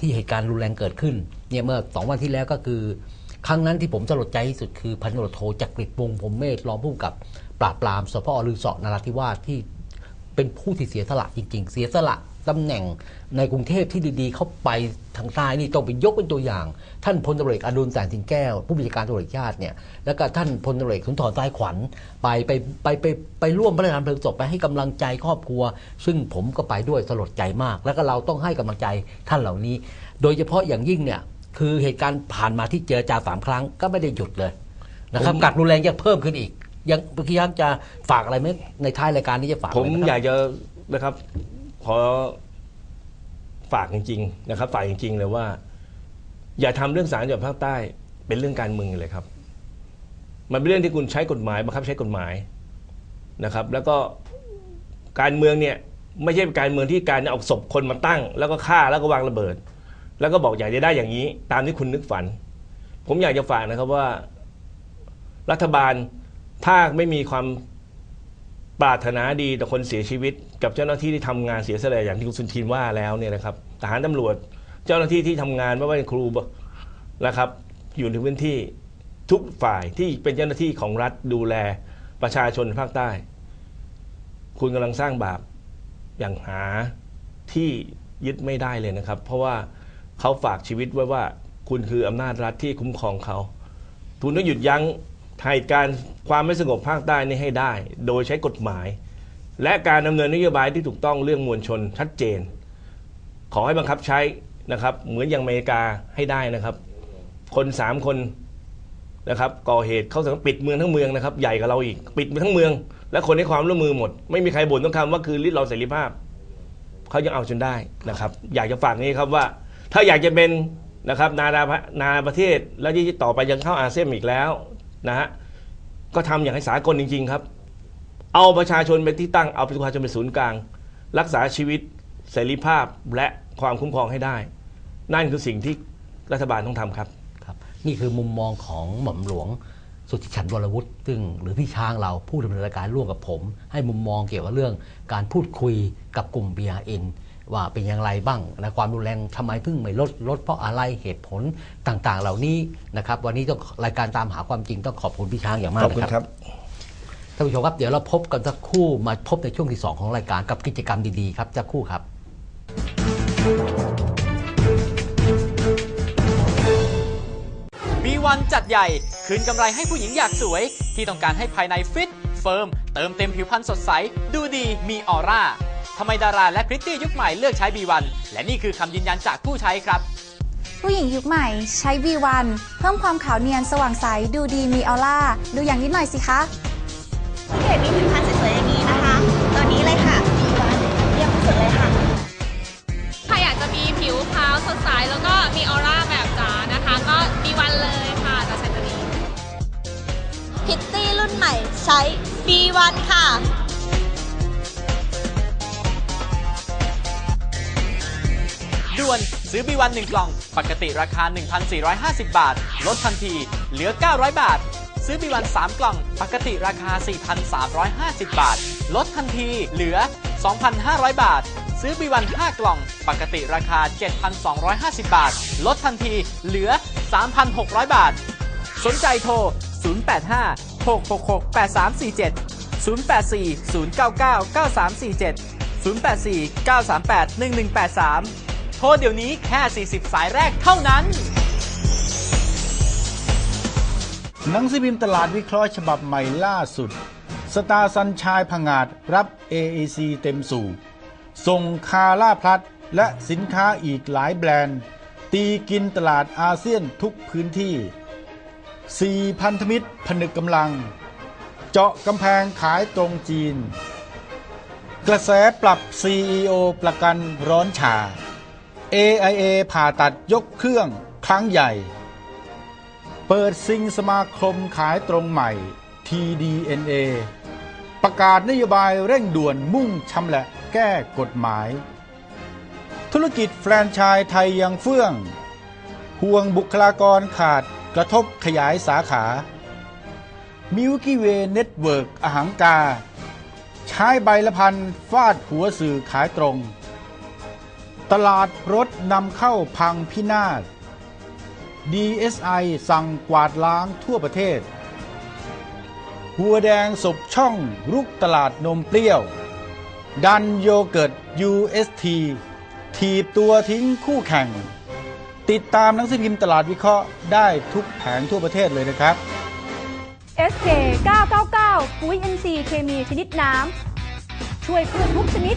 ที่เหตุการณ์รุนแรงเกิดขึ้นเนี่ยเมื่อสองวันที่แล้วก็คือ ครั้งนั้นที่ผมสลดใจที่สุดคือพันตำรวจโทจักริดวงผมเมธรองผู้กำกับปราบปรามสพอลือเสาะนราธิวาสที่เป็นผู้ที่เสียสละจริง ๆ เสียสละ ตำแหน่งในกรุงเทพที่ดีๆ เข้าไปทางใต้นี่ต้องไปยกเป็นตัวอย่าง ท่านพลตำรวจเอกอดุลแสงสิงแก้ว ผู้บัญชาการตำรวจแห่งชาติเนี่ยแล้วก็ท่านพลตำรวจเอกสุนทรสายขวัญไปไปไปไปไปร่วมพระราชทานเพลิงศพไปให้กำลังใจครอบครัว ซึ่งผมก็ไปด้วยสลดใจมาก แล้วก็เราต้องให้กำลังใจท่านเหล่านี้ โดยเฉพาะอย่างยิ่งเนี่ยคือเหตุการณ์ผ่านมาที่เจรจาสามครั้งก็ไม่ได้หยุดเลยนะครับผมกัดรุนแรงยังเพิ่มขึ้นอีกยังพี่ยักษ์จะฝากอะไรไหมในท้ายรายการนี้จะฝากผมอะไรไหอยากจะนะครับ ขอฝากจริงๆนะครับฝากจริงๆเลยว่า อย่าทำเรื่องสารจังหวัดภาคใต้เป็นเรื่องการเมืองเลยครับ มันเป็นเรื่องที่คุณใช้กฎหมายบังคับใช้กฎหมายนะครับ แล้วก็การเมืองเนี่ยไม่ใช่การเมืองที่การเอาศพคนมาตั้ง แล้วก็ฆ่าแล้วก็วางระเบิด แล้วก็บอกอยากจะได้อย่างนี้ ตามที่คุณนึกฝัน ผมอยากจะฝากนะครับว่า รัฐบาลถ้าไม่มีความ ปรารถนาดีต่อคนเสียชีวิต กับเจ้าหน้าที่ที่ทำงานเสียสละอย่างที่คุณสุนทินว่าแล้วเนี่ยนะครับทหารตำรวจเจ้าหน้าที่ที่ทำงานไม่ว่าเป็นครูนะครับ อยู่ในพื้นที่ทุกฝ่ายที่เป็นเจ้าหน้าที่ของรัฐดูแลประชาชนภาคใต้ คุณกำลังสร้างบาปอย่างหาที่ยึดไม่ได้เลยนะครับ เพราะว่าเขาฝากชีวิตไว้ว่า คุณคืออำนาจรัฐที่คุ้มครองเขา คุณต้องหยุดยั้ง เหตุการความไม่สงบภาคใต้นี้ให้ได้ โดยใช้กฎหมาย และการดำเนินนโยบายที่ถูกต้องเรื่องมวลชนชัดเจน ขอให้บังคับใช้นะครับ เหมือนอย่างอเมริกาให้ได้นะครับ คนสามคนนะครับก่อเหตุเขาสังปิดเมืองทั้งเมืองนะครับ ใหญ่กว่าเราอีกปิดไปทั้งเมือง และคนให้ความร่วมมือหมด ไม่มีใครบ่นต้องคำว่าคือริดรอนเสรีภาพเขายังเอาจนได้นะครับ อยากจะฝากนี้ครับว่า ถ้าอยากจะเป็นนะครับนานานาประเทศแล้วที่ต่อไปยังเข้าอาเซียนอีกแล้ว นะฮะก็ทำอย่างให้สากลจริง ๆ ครับ เอาประชาชนเป็นที่ตั้งเอาประชาชนเป็นศูนย์กลาง รักษาชีวิตเสรีภาพและความคุ้มครองให้ได้ นั่นคือสิ่งที่รัฐบาลต้องทำครับครับ นี่คือมุมมองของหม่อมหลวงสุทธิชันวรวุฒิซึ่งหรือพี่ช้างเราผู้ดำเนินรายการร่วมกับผม ให้มุมมองเกี่ยวกับเรื่องการพูดคุยกับกลุ่ม BRN ว่าเป็นอย่างไรบ้างนะความรุนแรงทำไมเพิ่งไม่ลดลดเพราะอะไรเหตุผลต่างๆ เหล่านี้นะครับ วันนี้ต้องรายการตามหาความจริงต้องขอบคุณพี่ช้างอย่างมากขอบคุณนะคครัรับบท่านผู้ชมครับเดี๋ยวเราพบกันสักครู่มาพบในช่วงที่สองของรายการกับกิจกรรมดีๆครับสักครู่ครับ B1 จัดใหญ่ คืนกำไรให้ผู้หญิงอยากสวย ที่ต้องการให้ภายในฟิต เฟิร์ม เติมเต็มผิวพรรณสดใส ดูดีมีออร่า ทำไมดาราและพริตตี้ยุคใหม่เลือกใช้ B1 และนี่คือคำยืนยันจากผู้ใช้ครับ ผู้หญิงยุคใหม่ใช้ V1 เพิ่มความขาวเนียนสว่างใสดูดีมีออร่าดูอย่างนิดหน่อยสิคะเพจมีผลิตภัณฑ์ ซื้อ B1 1 กล่อง ปกติราคา 1,450 บาท ลดทันที เหลือ 900 บาท ซื้อ B1 3 กล่อง ปกติราคา 4,350 บาท ลดทันที เหลือ 2,500 บาท ซื้อ B1 5 กล่อง ปกติราคา 7,250 บาท ลดทันที เหลือ 3,600 บาท สนใจโทร 085 666 8347 084 099 9347 084 938 1183 ทรเดี๋ยวนี้แค่ 40 สายแรกเท่านั้น หนังสือพิมพ์ตลาดวิเคราะห์ฉบับใหม่ล่าสุด สตาร์สัญชายผงาดรับ AAC เต็มสูบส่งคาร่าพลัดและสินค้าอีกหลายแบรนด์ ตีกินตลาดอาเซียนทุกพื้นที่ 4 พันธมิตรผนึกกำลัง เจาะกำแพงขายตรงจีน กระแสปรับ CEO ประกันร้อนฉา AIA ผ่าตัดยกเครื่องครั้งใหญ่ เปิดซิงสมาคมขายตรงใหม่ TDNA ประกาศนโยบายเร่งด่วนมุ่งชำละแก้กฎหมาย ธุรกิจแฟรนไชส์ไทยยังเฟื่อง ห่วงบุคลากรขาดกระทบขยายสาขามิวกี้เวเน็ตเวิร์กอหังกา ใช้ใบละพันฟาดหัวสื่อขายตรง ตลาดรถนำเข้าพังพินาศ DSI สั่งกวาดล้างทั่วประเทศ หัวแดงศพช่องรุกตลาดนมเปรี้ยว ดันโยเกิร์ต UST ถีบตัวทิ้งคู่แข่ง ติดตามหนังสือพิมพ์ตลาดวิเคราะห์ได้ทุกแผงทั่วประเทศเลยนะครับ SK 999 ปุ๋ย NC เคมีชนิดน้ำ ช่วยพืชทุกชนิด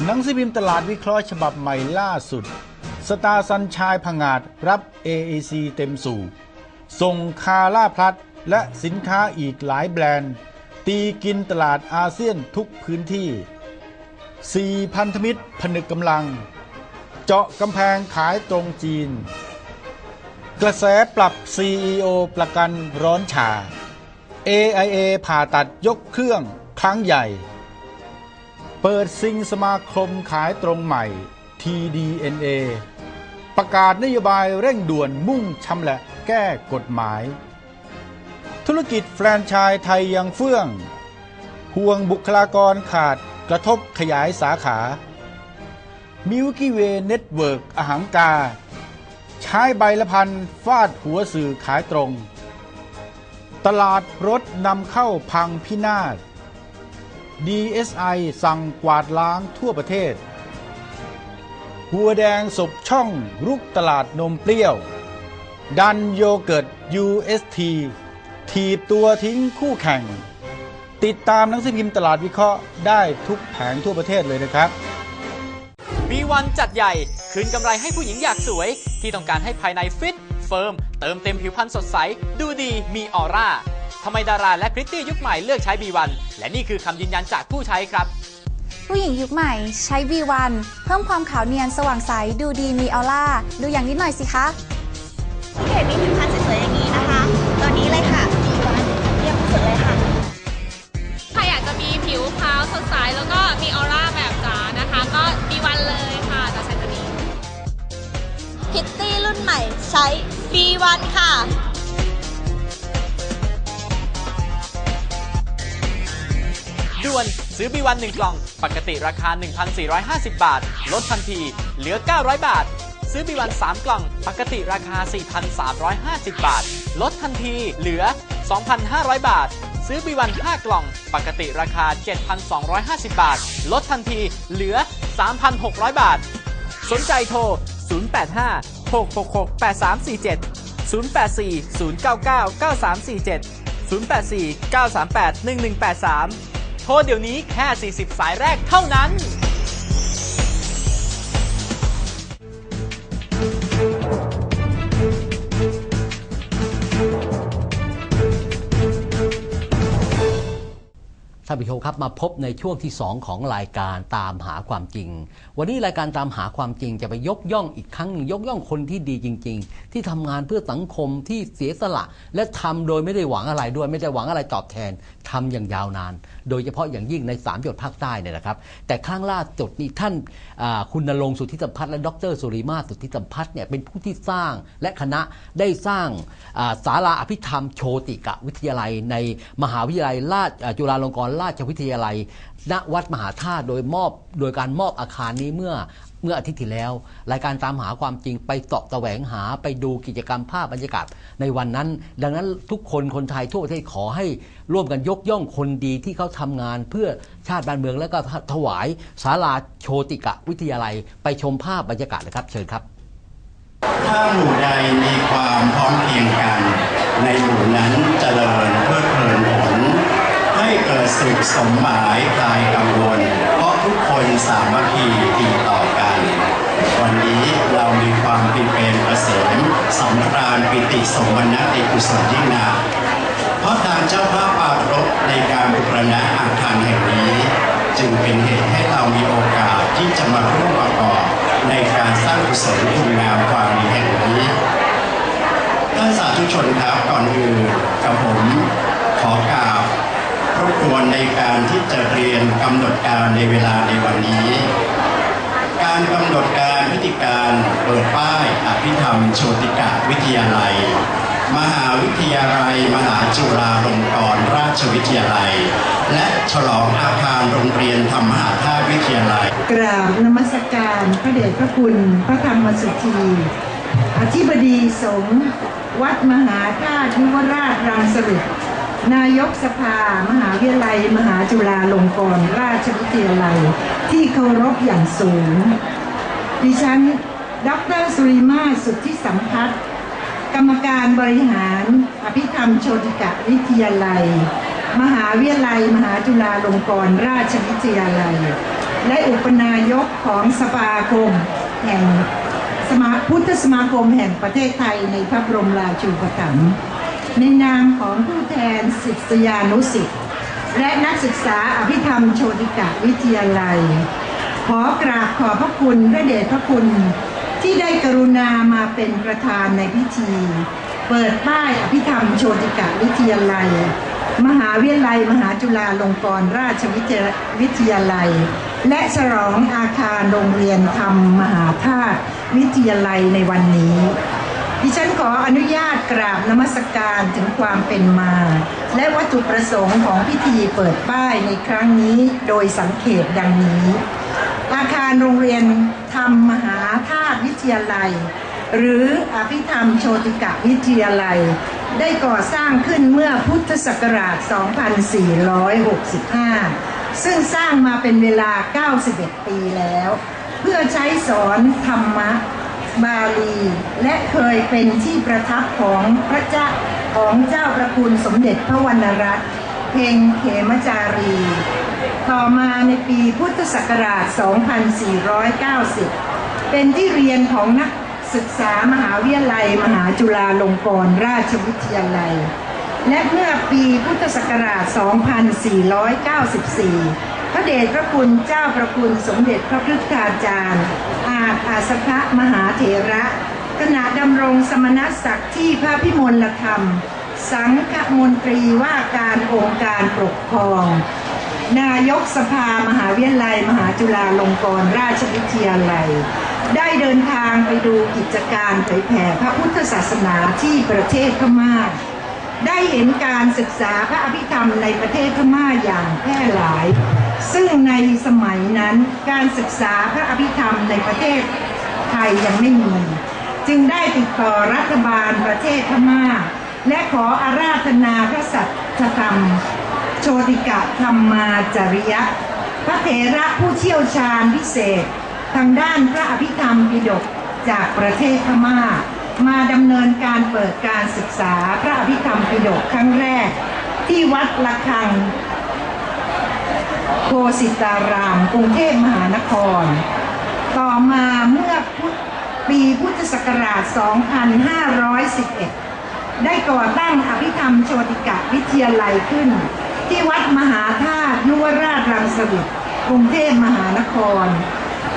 หนังสือพิมพ์ตลาดวิเคราะห์ฉบับใหม่ล่าสุด สตาร์สัญชายผงาดรับ AAC เต็มสู่ ส่งคาล่าพลัดและสินค้าอีกหลายแบรนด์ ตีกินตลาดอาเซียนทุกพื้นที่ 4 พันธมิตรผนึกกำลัง เจาะกำแพงขายตรงจีน กระแสปรับ CEO ประกันร้อนฉา AIA ผ่าตัดยกเครื่องครั้งใหญ่ เปิดซิงสมาคมขายตรงใหม่ TDNA ประกาศนโยบายเร่งด่วนมุ่งชำและแก้กฎหมาย ธุรกิจแฟรนไชส์ไทยยังเฟื่อง ห่วงบุคลากรขาดกระทบขยายสาขามิวกี้เวเน็ตเวิร์กอหังกา ใช้ใบละพันฟาดหัวสื่อขายตรง ตลาดรถนำเข้าพังพินาศ DSI สั่งกวาดล้างทั่วประเทศ หัวแดงศพช่องรุกตลาดนมเปรี้ยว ดันโยเกิร์ต UST ถีบตัวทิ้งคู่แข่ง ติดตามหนังสือพิมพ์ตลาดวิเคราะห์ได้ทุกแผงทั่วประเทศเลยนะครับ B1 จัดใหญ่ คืนกำไรให้ผู้หญิงอยากสวย ที่ต้องการให้ภายในฟิต เฟิร์ม เติมเต็มผิวพรรณสดใส ดูดีมีออร่า ทำไมดาราและพริตตี้ยุคใหม่เลือกใช้ B1 และนี่คือคำยืนยันจากผู้ใช้ครับ ผู้หญิงยุคใหม่ใช้ V1 เพิ่มความขาวเนียนสว่างใส ดูดีมีออร่า ดูอย่างนิดหน่อยสิคะที่เห็นมีผิวพรรณสวยๆอย่างนี้นะคะตัวนี้เลยค่ะดีวันเยี่ยมที่สุดเลยค่ะใครอยากจะมีผิวขาวสดใสแล้วก็มีออร่าแบบจ๋านะคะ ก็มีวันเลยค่ะจะใช้ตัวนี้พิตตี้รุ่นใหม่ใช้ B1 ค่ะ ซื้อ B1 1 กล่อง ปกติราคา 1,450 บาท ลดทันที เหลือ 900 บาท ซื้อ B1 3 กล่อง ปกติราคา 4,350 บาท ลดทันที เหลือ 2,500 บาท ซื้อ B1 5 กล่อง ปกติราคา 7,250 บาท ลดทันที เหลือ 3,600 บาท สนใจโทร 085 666 8347 084 099 9347 084 938 1183 โทรเดี๋ยวนี้แค่ 40 สายแรกเท่านั้นานผู้ชมครับมาพบในช่วงที่ 2 ของรายการตามหาความจริง วันนี้รายการตามหาความจริงจะไปยกย่องอีกครั้งหนึ่งยกย่องคนที่ดีจริง ๆ ที่ทำงานเพื่อสังคมที่เสียสละ และทำโดยไม่ได้หวังอะไรด้วย ไม่ได้หวังอะไรตอบแทนทำอย่างยาวนาน โดยเฉพาะอย่างยิ่งใน3ามจังหวัดภาคใต้เนี่ยนะครับ แต่ข้างล่าสุดนี้ท่านคุณนรงสุทธิสัมพัฒน์และดรสุริมาสุทธิสัมพัฒน์เนี่ยเป็นผู้ที่สร้างและคณะได้สร้างศาลาอภิธรรมโชติกะวิทยาลัยในมหาวิทยาลัยราชจุฬาลงกรณราชวิทยาลัย ณวัดมหาธาตุโดยมอบโดยการมอบอาคารนี้เมื่อเมื่ออาทิตย์ที่แล้ว รายการตามหาความจริงไปเสาะแสวงหาไปดูกิจกรรมภาพบรรยากาศในวันนั้น ดังนั้นทุกคนคนไทยทั่วประเทศขอให้ร่วมกันยกย่องคนดีที่เขาทำงานเพื่อชาติบ้านเมืองแล้วก็ถวายศาลาโชติกะวิทยาลัย ไปชมภาพบรรยากาศนะครับ เชิญครับ ถ้าหมู่ใดมีความพร้อมเพรียงกันในหมู่นั้นเจริญเพื่อเพลินผล ให้เกิด สุขสมหมายคลายกังวล เพราะทุกคนสามัคคีดีต่อกัน วันนี้เรามีความพิเพนเกษมสำราญปิติสมนัติกุศลยิ่งนักเพราะทางเจ้าภาพปรารภในการบูรณะอาคารแห่งนี้จะจึงเป็นเหตุให้เรามีโอกาสที่จะมาร่วมประกอบในการสร้างกุศลคุณงาม กำหนดการในเวลาในวันนี้ การกำหนดการพิธีการเปิดป้ายอภิธรรมโชติกะวิทยาลัย มหาวิทยาลัย มหาจุฬาลงกรณราชวิทยาลัย และฉลองอาคารโรงเรียนธรรมหาธาตุวิทยาลัย กราบนมัสการพระเดชพระคุณ พระธรรมสุธีอธิบดีสงฆ์วัดมหาธาตุยุวราชรังสฤษดิ์ นายกสภามหาวิทยาลัย มหาจุฬาลงกรณราชวิทยาลัย ที่เคารพอย่างสูง ดิฉัน ดรสุริมาสุทธิสัมพัฒน์กรรมการบริหารอภิธรรมโชติกะวิทยาลัย มหาวิทยาลัย มหาจุฬาลงกรณราชวิทยาลัย และอุปนายกของสภาคมแห่งสมาพุทธสมาคมแห่งประเทศไทยในพระบรมราชูปถัมภ์ ในนามของผู้แทนศิษยานุศิษย์และนักศึกษาอภิธรรมโชติกะวิทยาลัย ขอกราบขอบพระคุณพระเดชพระคุณ ที่ได้กรุณามาเป็นประธานในพิธี เปิดป้ายอภิธรรมโชติกะวิทยาลัย มหาวิทยาลัย มหาจุฬาลงกรณราชวิทยาลัย และฉลองอาคารโรงเรียนธรรมมหาธาตุวิทยาลัยในวันนี้ ดิฉันขออนุญาตกราบนมัสการถึงความเป็นมา และวัตถุประสงค์ของพิธีเปิดป้ายในครั้งนี้โดยสังเขปดังนี้ อาคารโรงเรียนธรรมมหาธาตุวิทยาลัย หรืออภิธรรมโชติกะวิทยาลัย ได้ก่อสร้างขึ้นเมื่อพุทธศักราช 2465 ซึ่งสร้างมาเป็นเวลา 91 ปีแล้ว เพื่อใช้สอนธรรมะ บาลี และเคยเป็นที่ประทับของพระเจ้าของเจ้าประคุณสมเด็จพระวรรณรัตน์เพ็งเขมจารี ต่อมาในปีพุทธศักราช 2490 เป็นที่เรียนของนักศึกษามหาวิทยาลัย มหาจุฬาลงกรณราชวิทยาลัย และเมื่อปีพุทธศักราช 2494 พระเดชพระคุณเจ้าประคุณสมเด็จพระพุทธาจารย์ อาจอาสพะมหาเถระขณะดำรงสมณศักดิ์ที่พระพิมลธรรม สังฆมนตรีว่าการองค์การปกครอง นายกสภามหาวิทยาลัย มหาจุฬาลงกรณราชวิทยาลัย ได้เดินทางไปดูกิจการเผยแผ่พระพุทธศาสนาที่ประเทศพม่าได้เห็นการศึกษาพระอภิธรรมในประเทศพม่าอย่างแพร่หลาย ซึ่งในสมัยนั้นการศึกษาพระอภิธรรมในประเทศไทยยังไม่มี จึงได้ติดต่อรัฐบาลประเทศพม่า และขออาราธนาพระสัจธรรม โชติกะธรรมาจริยะ พระเถระผู้เชี่ยวชาญพิเศษ ทางด้านพระอภิธรรมปิฎกจากประเทศพม่า มาดำเนินการเปิดการศึกษาพระอภิธรรมปิฎกครั้งแรก ที่วัดละคัง โคสิตาราม กรุงเทพมหานคร ต่อมาเมื่อปีพุทธศักราช 2511 ได้ก่อตั้งอภิธรรมโชติกะวิทยาลัยขึ้น ที่วัดมหาธาตุยุวราชรังสฤษดิ์กรุงเทพมหานคร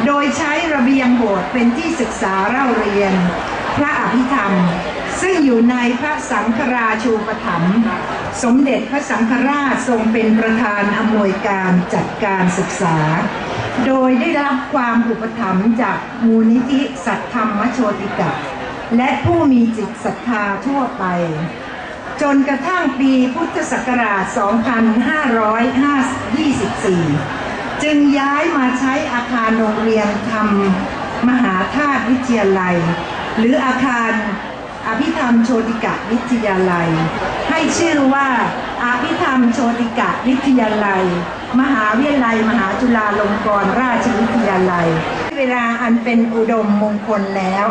โดยใช้ระเบียงโบสถ์เป็นที่ศึกษาเล่าเรียน พระอภิธรรม ซึ่งอยู่ในพระสังฆราชูปถัมภ์ สมเด็จพระสังฆราชทรงเป็นประธานอำนวยการจัดการศึกษา โดยได้รับความอุปถัมภ์จากมูลนิธิสัตธรรมโชติกะ และผู้มีจิตศรัทธาทั่วไป จนกระทั่งปีพุทธศักราช 2524 จึงย้ายมาใช้อาคารโรงเรียนธรรมมหาธาตุวิทยาลัย หรืออาคารอภิธรรมโชติกะวิทยาลัย ให้ชื่อว่าอภิธรรมโชติกะวิทยาลัย มหาวิทยาลัย มหาจุฬาลงกรณราชวิทยาลัย เวลาอันเป็นอุดมมงคลแล้ว